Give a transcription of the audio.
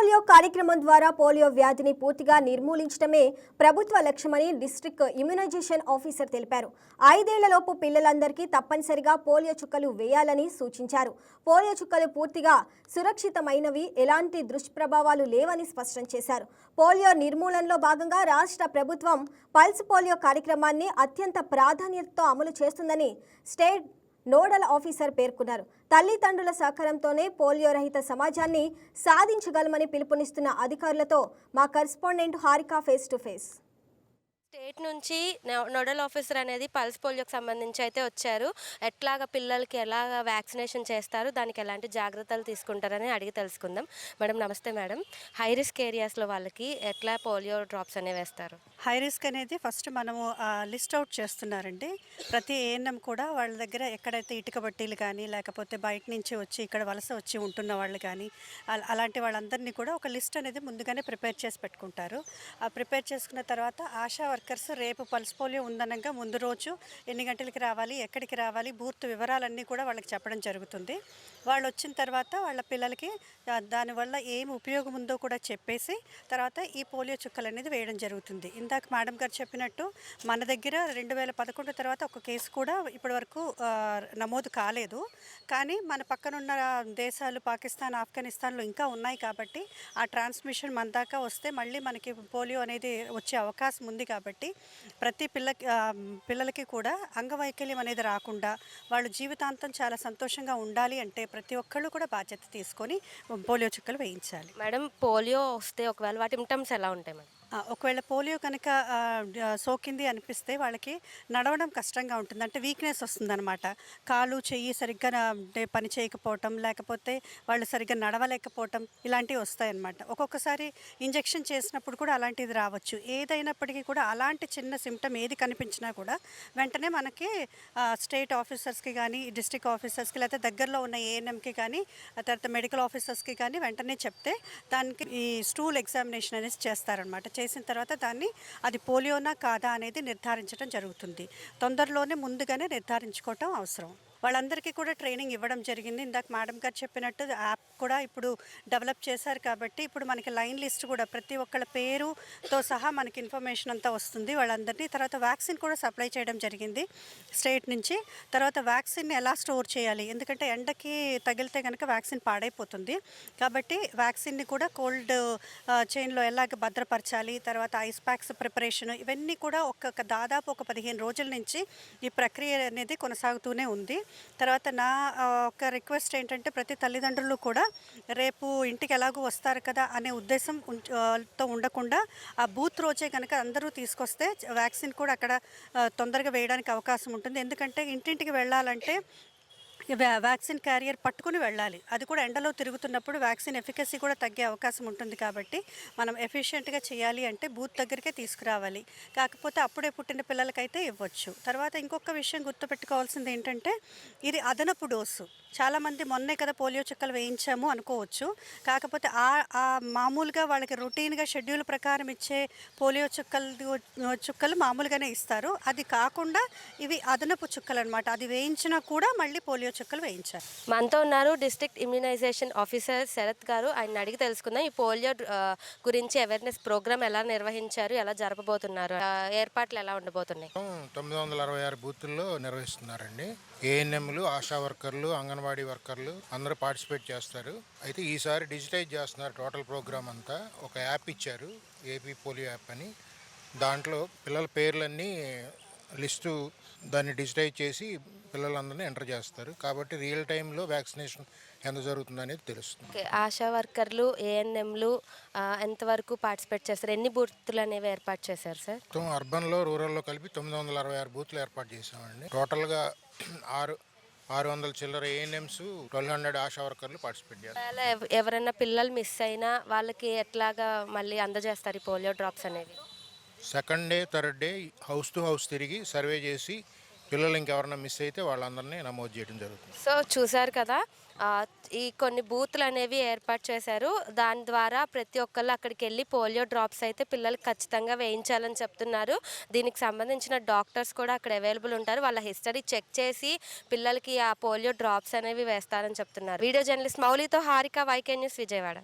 Polio కార్యక్రమం ద్వారా polio వ్యాధిని పూర్తిగా నిర్మూలించడమే ప్రభుత్వ లక్ష్యమని డిస్ట్రిక్ట్ ఇమ్యునైజేషన్ ఆఫీసర్ తెలిపారు. ఐదేళ్ళలోపు పిల్లలందరికీ తప్పనిసరిగా పోలియో చుక్కలు వేయాలని సూచించారు. పోలియో చుక్కలు పూర్తిగా సురక్షితమైనవి ఎలాంటి దుష్ప్రభావాలు లేవని స్పష్టం చేశారు. పోలియో నిర్మూలనలో భాగంగా రాష్ట్ర ప్రభుత్వం పల్స్ పోలియో కార్యక్రమాన్ని అత్యంత ప్రాధాన్యతతో అమలు చేస్తుందని స్టేట్ నోడల్ ఆఫీసర్ పేర్కొన్నారు. తల్లిదండ్రుల సహకారంతోనే పోలియో రహిత సమాజాన్ని సాధించగలమని పిలుపునిస్తున్న అధికారులతో మా correspondent Harika face to face. State నుంచి నోడల్ ఆఫీసర్ అనేది పల్స్ పోలియోకి సంబంధించి అయితే వచ్చారు. ఎట్లాగ పిల్లలకి ఎలాగ వ్యాక్సినేషన్ చేస్తారు దానికి ఎలాంటి జాగ్రత్తలు తీసుకుంటారని అడిగి తెలుసుకుందాం. మేడం నమస్తే మేడం. హై రిస్క్ ఏరియాస్లో వాళ్ళకి ఎట్లా పోలియో డ్రాప్స్ అనేవి వేస్తారు? హై రిస్క్ అనేది ఫస్ట్ మనము లిస్ట్ అవుట్ చేస్తున్నారండి. ప్రతి ఏఎన్ఎం కూడా వాళ్ళ దగ్గర ఎక్కడైతే ఇటుక బట్టీలు కానీ లేకపోతే బయట నుంచి వచ్చి ఇక్కడ వలస వచ్చి ఉంటున్న వాళ్ళు కానీ అలాంటి వాళ్ళందరినీ కూడా ఒక లిస్ట్ అనేది ముందుగానే ప్రిపేర్ చేసి పెట్టుకుంటారు. ఆ ప్రిపేర్ చేసుకున్న తర్వాత ఆశా వర్కర్స్ రేపు పల్స్ పోలియో ఉందనగా ముందు రోజు ఎన్ని గంటలకి రావాలి ఎక్కడికి రావాలి పూర్తి వివరాలన్నీ కూడా వాళ్ళకి చెప్పడం జరుగుతుంది. వాళ్ళు వచ్చిన తర్వాత వాళ్ళ పిల్లలకి దానివల్ల ఏం ఉపయోగం ఉందో కూడా చెప్పేసి తర్వాత ఈ పోలియో చుక్కలు అనేది వేయడం జరుగుతుంది. ఇందాక మేడం గారు చెప్పినట్టు మన దగ్గర రెండు వేల పదకొండు తర్వాత ఒక కేసు కూడా ఇప్పటివరకు వరకు నమోదు కాలేదు. కానీ మన పక్కనున్న దేశాలు పాకిస్తాన్ ఆఫ్ఘనిస్తాన్లో ఇంకా ఉన్నాయి కాబట్టి ఆ ట్రాన్స్మిషన్ మన దాకా వస్తే మళ్ళీ మనకి పోలియో అనేది వచ్చే అవకాశం ఉంది కాబట్టి ప్రతి పిల్లకి పిల్లలకి కూడా అంగవైకల్యం అనేది రాకుండా వాళ్ళు జీవితాంతం చాలా సంతోషంగా ఉండాలి అంటే ప్రతి ఒక్కళ్ళు కూడా బాధ్యత తీసుకొని పోలియో చుక్కలు వేయించాలి. మేడం పోలియో వస్తే ఒకవేళ వాటి టర్మ్స్ ఎలా ఉంటాయి మేడం? ఒకవేళ పోలియో కనుక సోకింది అనిపిస్తే వాళ్ళకి నడవడం కష్టంగా ఉంటుంది. అంటే వీక్నెస్ వస్తుందన్నమాట. కాలు చెయ్యి సరిగ్గా పని చేయకపోవటం లేకపోతే వాళ్ళు సరిగ్గా నడవలేకపోవటం ఇలాంటివి వస్తాయన్నమాట. ఒక్కొక్కసారి ఇంజెక్షన్ చేసినప్పుడు కూడా అలాంటిది రావచ్చు. ఏదైనప్పటికీ కూడా అలాంటి చిన్న సిమ్టమ్ ఏది కనిపించినా కూడా వెంటనే మనకి స్టేట్ ఆఫీసర్స్కి కానీ డిస్ట్రిక్ట్ ఆఫీసర్స్కి లేకపోతే దగ్గరలో ఉన్న ఏఎన్ఎంకి కానీ ఆ తర్వాత మెడికల్ ఆఫీసర్స్కి కానీ వెంటనే చెప్తే దానికి ఈ స్టూల్ ఎగ్జామినేషన్ అనేది చేస్తారనమాట చేసిన తర్వాత దాన్ని అది పోలియోనా కాదా అనేది నిర్ధారించడం జరుగుతుంది. తొందరలోనే ముందుగానే నిర్ధారించుకోవటం అవసరం. వాళ్ళందరికీ కూడా ట్రైనింగ్ ఇవ్వడం జరిగింది. ఇందాక మేడం గారు చెప్పినట్టు యాప్ కూడా ఇప్పుడు డెవలప్ చేశారు కాబట్టి ఇప్పుడు మనకి లైన్ లిస్ట్ కూడా ప్రతి ఒక్కళ్ళ పేరుతో సహా మనకి ఇన్ఫర్మేషన్ అంతా వస్తుంది. వాళ్ళందరినీ తర్వాత వ్యాక్సిన్ కూడా సప్లై చేయడం జరిగింది స్టేట్ నుంచి. తర్వాత వ్యాక్సిన్ ఎలా స్టోర్ చేయాలి? ఎందుకంటే ఎండకి తగిలితే కనుక వ్యాక్సిన్ పాడైపోతుంది. కాబట్టి వ్యాక్సిన్ని కూడా కోల్డ్ చైన్లో ఎలాగ భద్రపరచాలి? తర్వాత ఐస్ ప్యాక్స్ ప్రిపరేషన్ ఇవన్నీ కూడా ఒక దాదాపు ఒక పదిహేను రోజుల నుంచి ఈ ప్రక్రియ అనేది కొనసాగుతూనే ఉంది. తర్వాత నా ఒక రిక్వెస్ట్ ఏంటంటే ప్రతి తల్లిదండ్రులు కూడా రేపు ఇంటికి ఎలాగో వస్తారు కదా అనే ఉద్దేశం తో ఉండకుండా ఆ బూత్ రోజే కనుక అందరూ తీసుకొస్తే వ్యాక్సిన్ కూడా అక్కడ తొందరగా వేయడానికి అవకాశం ఉంటుంది. ఎందుకంటే ఇంటింటికి వెళ్ళాలంటే వ్యాక్సిన్ క్యారియర్ పట్టుకుని వెళ్ళాలి. అది కూడా ఎండలో తిరుగుతున్నప్పుడు వ్యాక్సిన్ ఎఫికసీ కూడా తగ్గే అవకాశం ఉంటుంది కాబట్టి మనం ఎఫిషియెంట్గా చేయాలి అంటే బూత్ దగ్గరికే తీసుకురావాలి. కాకపోతే అప్పుడే పుట్టిన పిల్లలకైతే ఇవ్వచ్చు. తర్వాత ఇంకొక విషయం గుర్తుపెట్టుకోవాల్సింది ఏంటంటే ఇది అదనపు డోసు. చాలామంది మొన్నే కదా పోలియో చుక్కలు వేయించాము అనుకోవచ్చు. కాకపోతే ఆ మామూలుగా వాళ్ళకి రొటీన్గా షెడ్యూల్ ప్రకారం ఇచ్చే పోలియో చుక్కలు చుక్కలు మామూలుగానే ఇస్తారు. అది కాకుండా ఇవి అదనపు చుక్కలు అనమాట అది వేయించినా కూడా మళ్ళీ పోలియో చుక్కలు వేయించాలి మనతో ఉన్నారు డిస్ట్రిక్ట్ ఇమ్యునైజేషన్ ఆఫీసర్ శరత్ గారు. ఆయన అడిగి తెలుసుకుందాం ఈ పోలియో గురించి అవేర్నెస్ ప్రోగ్రామ్ ఎలా నిర్వహించారు ఎలా జరపబోతున్నారు ఏర్పాట్లు ఎలా ఉండబోతున్నాయి? తొమ్మిది వందల అరవై ఆరు బూతుల్లో నిర్వహిస్తున్నారండి. ఏఎన్ఎంలు ఆశా వర్కర్లు అంగన్వాడీ వర్కర్లు అందరూ పార్టిసిపేట్ చేస్తారు. అయితే ఈసారి డిజిటైజ్ చేస్తున్నారు టోటల్ ప్రోగ్రామ్ అంతా. ఒక యాప్ ఇచ్చారు ఏపీ పోలియో యాప్ అని. దాంట్లో పిల్లల పేర్లన్నీ లిస్టు దాన్ని డిజిటైజ్ చేసి పిల్లలందరినీ ఎంటర్ చేస్తారు. కాబట్టి రియల్ టైంలో వ్యాక్సినేషన్ ఎంత జరుగుతుంది అనేది తెలుస్తుంది. ఆశా వర్కర్లు ఏఎన్ఎంలు ఎంతవరకు పార్టిసిపేట్ చేస్తారు? ఎన్ని బూత్లు అనేవి ఏర్పాటు చేశారు సార్? అర్బన్లో రూరల్లో కలిపి తొమ్మిది వందల అరవై ఆరు బూత్లు ఏర్పాటు చేసామండి టోటల్గా ఆరు ఆరు వందల చిల్లర ఏఎన్ఎంస్ ట్వెల్వ్ హండ్రెడ్ ఆశా వర్కర్లు పార్టిసిపేట్ చేస్తారు. ఎవరైనా పిల్లలు మిస్ అయినా వాళ్ళకి ఎట్లాగా మళ్ళీ అందజేస్తారు ఈ పోలియో డ్రాప్స్ అనేవి? Second day third day house to house తిరిగి సర్వే చేసి పిల్లలు ఇంకెవరైనా మిస్ అయితే వాళ్ళందరినీ నమోదు చేయడం జరుగుతుంది. సో చూసారు కదా ఈ కొన్ని బూత్లు అనేవి ఏర్పాటు చేశారు. దాని ద్వారా ప్రతి ఒక్కళ్ళు అక్కడికి వెళ్ళి పోలియో డ్రాప్స్ అయితే పిల్లలకి ఖచ్చితంగా వేయించాలని చెప్తున్నారు. దీనికి సంబంధించిన డాక్టర్స్ కూడా అక్కడ అవైలబుల్ ఉంటారు. వాళ్ళ హిస్టరీ చెక్ చేసి పిల్లలకి ఆ పోలియో డ్రాప్స్ అనేవి వేస్తారని చెప్తున్నారు. వీడియో జర్నలిస్ట్ మౌలితో హారిక వైకే న్యూస్ విజయవాడ.